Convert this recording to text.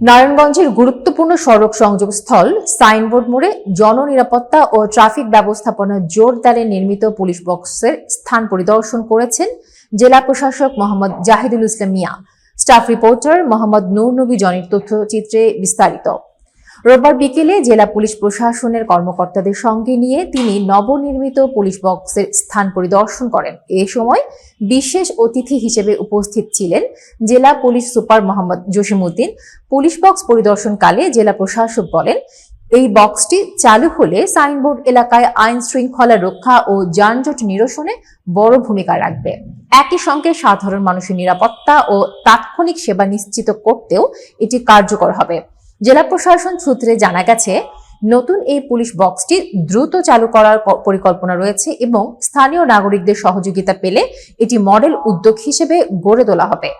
নারায়ণগঞ্জের গুরুত্বপূর্ণ সড়ক সংযোগ স্থল সাইনবোর্ড মোড়ে জননিরাপত্তা ও ট্রাফিক ব্যবস্থাপনা জোরদারে নির্মিত পুলিশ বক্সের স্থান পরিদর্শন করেছেন জেলা প্রশাসক মোহাম্মদ জাহিদুল ইসলাম মিয়া। স্টাফ রিপোর্টার মোহাম্মদ নূর নবী জনির তথ্যচিত্রে বিস্তারিত। রোববার বিকেলে জেলা পুলিশ প্রশাসনের কর্মকর্তাদের সঙ্গে নিয়ে তিনি নবনির্মিত পুলিশ বক্সের স্থান পরিদর্শন করেন। এ সময় বিশেষ অতিথি হিসেবে উপস্থিত ছিলেন জেলা police super Mohammad Jasimuddin. Police box পরিদর্শনকালে জেলা প্রশাসক বলেন, এই বক্সটি চালু হলে সাইনবোর্ড এলাকায় আইন শৃঙ্খলা রক্ষা ও যানজট নিরসনে বড় ভূমিকা রাখবে। একই সঙ্গে সাধারণ মানুষের নিরাপত্তা ও তাৎক্ষণিক সেবা নিশ্চিত করতেও এটি কার্যকর হবে। জেলা প্রশাসন সূত্রে জানা গেছে, নতুন এই পুলিশ বক্সটি দ্রুত চালু করার পরিকল্পনা রয়েছে এবং স্থানীয় নাগরিকদের সহযোগিতা পেলে এটি মডেল উদ্যোগ হিসেবে গড়ে তোলা হবে।